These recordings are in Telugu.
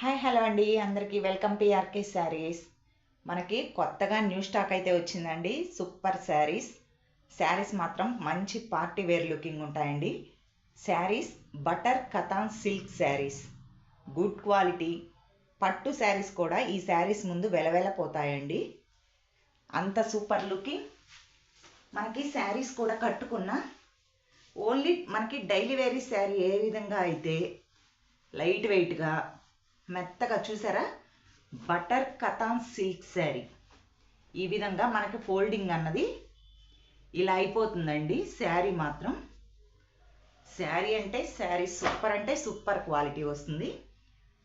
హాయ్ హలో అండి. అందరికీ వెల్కమ్ టు ఆర్కే శారీస్. మనకి కొత్తగా న్యూ స్టాక్ అయితే వచ్చిందండి. సూపర్ శారీస్. శారీస్ మాత్రం మంచి పార్టీ వేర్ లుకింగ్ ఉంటాయండి. Saris butter katan silk saris. Good quality. పట్టు శారీస్ కూడా ఈ శారీస్ ముందు వెలవెలపోతాయండి అంత సూపర్ లుకింగ్. మనకి శారీస్ కూడా కట్టుకున్న ఓన్లీ మనకి డైలీ వేరీ శారీ ఏ విధంగా అయితే లైట్ వెయిట్గా మెత్తగా చూసారా? Butter katan silk sari. ఈ విధంగా మనకి ఫోల్డింగ్ అన్నది ఇలా అయిపోతుందండి. శారీ మాత్రం. శారీ అంటే శారీ సూపర్ అంటే సూపర్ క్వాలిటీ వస్తుంది.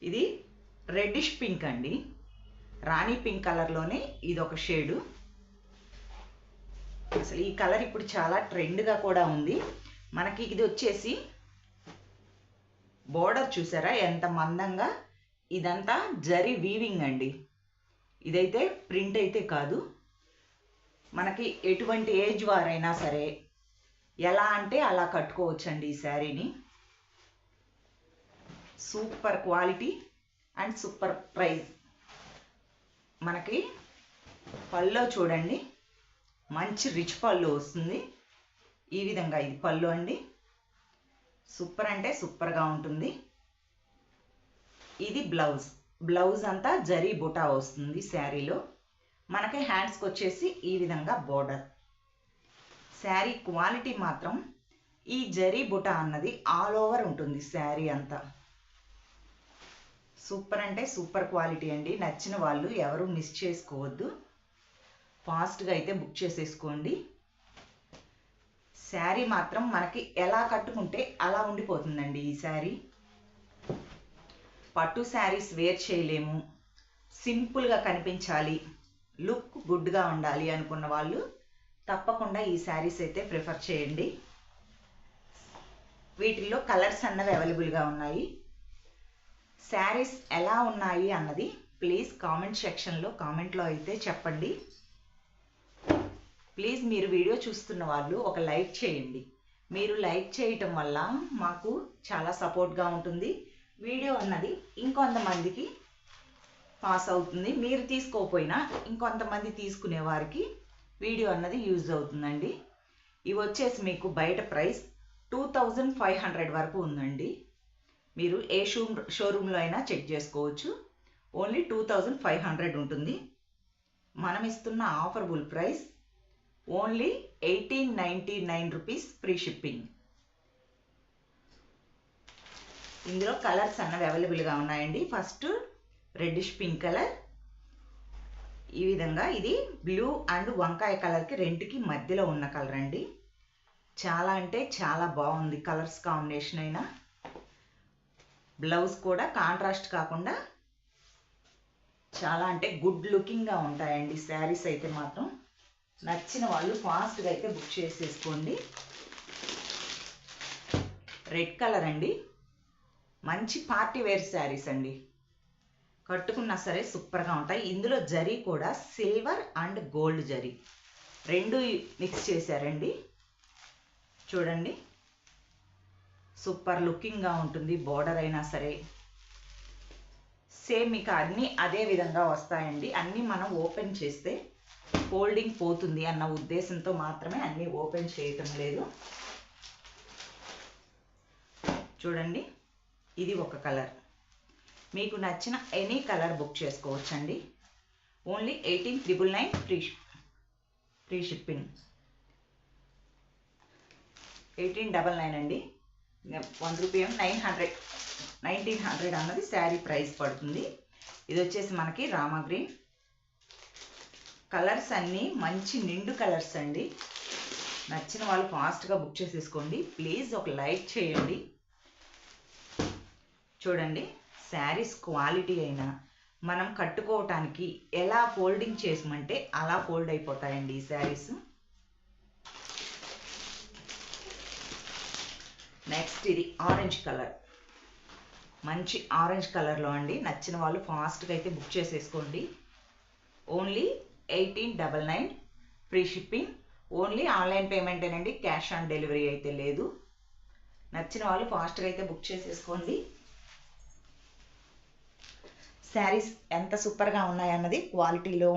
ఇది రెడ్డిష్ పింక్ అండి. రాణి పింక్ కలర్లోనే ఇది ఒక షేడు. అసలు ఈ కలర్ ఇప్పుడు చాలా ట్రెండ్గా కూడా ఉంది. మనకి ఇది వచ్చేసి బోర్డర్ చూసారా? ఎంత మందంగా ఇదంతా జరీ వీవింగ్ అండి. ఇదైతే ప్రింట్ అయితే కాదు. మనకి ఎటువంటి ఏజ్ వారైనా సరే ఎలా అంటే అలా కట్టుకోవచ్చండి ఈ శారీని. Super quality and super price మనకి పల్లో చూడండి. మంచి రిచ్ పళ్ళు వస్తుంది. ఈ విధంగా ఇది పళ్ళు అండి. సూపర్ అంటే సూపర్గా ఉంటుంది. ఇది బ్లౌజ్. బ్లౌజ్ అంతా జరీ బుటా వస్తుంది శారీలో. మనకి హ్యాండ్స్కి వచ్చేసి ఈ విధంగా బోర్డర్ శారీ క్వాలిటీ మాత్రం ఈ జరీ బుటా అన్నది ఆల్ ఓవర్ ఉంటుంది శారీ అంతా. సూపర్ అంటే సూపర్ క్వాలిటీ అండి. నచ్చిన వాళ్ళు ఎవరు మిస్ చేసుకోవద్దు. ఫాస్ట్గా అయితే బుక్ చేసేసుకోండి. శారీ మాత్రం మనకి ఎలా కట్టుకుంటే అలా ఉండిపోతుందండి ఈ శారీ. పట్టు శారీస్ వేర్ చేయలేము. సింపుల్గా కనిపించాలి. లుక్ గుడ్గా ఉండాలి అనుకున్న వాళ్ళు తప్పకుండా ఈ శారీస్ అయితే ప్రిఫర్ చేయండి. వీటిల్లో కలర్స్ అన్నవి అవైలబుల్గా ఉన్నాయి. శారీస్ ఎలా ఉన్నాయి అన్నది ప్లీజ్ కామెంట్ సెక్షన్లో కామెంట్లో అయితే చెప్పండి. ప్లీజ్ మీరు వీడియో చూస్తున్న వాళ్ళు ఒక లైక్ చేయండి. మీరు లైక్ చేయటం వల్ల మాకు చాలా సపోర్ట్గా ఉంటుంది. వీడియో అన్నది ఇంకొంతమందికి పాస్ అవుతుంది. మీరు తీసుకోకపోయినా ఇంకొంతమంది తీసుకునే వారికి వీడియో అన్నది యూజ్ అవుతుందండి. ఇవి వచ్చేసి మీకు బయట price two thousand five hundred వరకు ఉందండి. మీరు ఏ షూ షోరూంలో అయినా చెక్ చేసుకోవచ్చు. Only two thousand five hundred ఉంటుంది. మనం ఇస్తున్న affordable price only eighteen ninety nine rupees free shipping. ఇందులో కలర్స్ అన్నవి అవైలబుల్గా ఉన్నాయండి. First reddish pink colour. ఈ విధంగా ఇది బ్లూ అండ్ వంకాయ కలర్కి రెండుకి మధ్యలో ఉన్న కలర్ అండి. చాలా అంటే చాలా బాగుంది కలర్స్ కాంబినేషన్ అయినా. బ్లౌజ్ కూడా కాంట్రాస్ట్ కాకుండా చాలా అంటే గుడ్ లుకింగ్గా ఉంటాయండి. శారీస్ అయితే మాత్రం నచ్చిన వాళ్ళు ఫాస్ట్గా అయితే బుక్ చేసేసుకోండి. రెడ్ కలర్ అండి. మంచి పార్టీ వేర్ శారీస్ అండి. కట్టుకున్నా సరే సూపర్గా ఉంటాయి. ఇందులో జరీ కూడా సిల్వర్ అండ్ గోల్డ్ జరీ. రెండు మిక్స్ చేశారండి. చూడండి. సూపర్ లుకింగ్గా ఉంటుంది. బోర్డర్ అయినా సరే. సేమ్ మీకు అన్నీ అదే విధంగా వస్తాయండి. అన్నీ మనం ఓపెన్ చేస్తే ఫోల్డింగ్ పోతుంది అన్న ఉద్దేశంతో మాత్రమే అన్నీ ఓపెన్ చేయటం లేదు. చూడండి. ఇది ఒక కలర్. మీకు నచ్చిన ఎనీ కలర్ బుక్ చేసుకోవచ్చండి. Only eighteen triple nine free free shipping eighteen double nine అండి. One rupee nine hundred nineteen hundred అన్నది శారీ ప్రైస్ పడుతుంది. ఇది వచ్చేసి మనకి రామా గ్రీన్. కలర్స్ అన్నీ మంచి నిండు కలర్స్ అండి. నచ్చిన వాళ్ళు ఫాస్ట్గా బుక్ చేసేసుకోండి. ప్లీజ్ ఒక లైక్ చేయండి. చూడండి శారీస్ క్వాలిటీ అయినా మనం కట్టుకోవటానికి ఎలా ఫోల్డింగ్ చేసమంటే అలా ఫోల్డ్ అయిపోతాయండి ఈ శారీస్. నెక్స్ట్ ఇది ఆరెంజ్ కలర్. మంచి ఆరెంజ్ కలర్లో అండి నచ్చిన వాళ్ళు ఫాస్ట్గా అయితే బుక్ చేసేసుకోండి. Only eighteen double nine free shipping only online పేమెంటేనండి cash on delivery అయితే లేదు. నచ్చిన వాళ్ళు ఫాస్ట్గా అయితే బుక్ చేసేసుకోండి. శారీస్ ఎంత సూపర్గా ఉన్నాయన్నది క్వాలిటీలో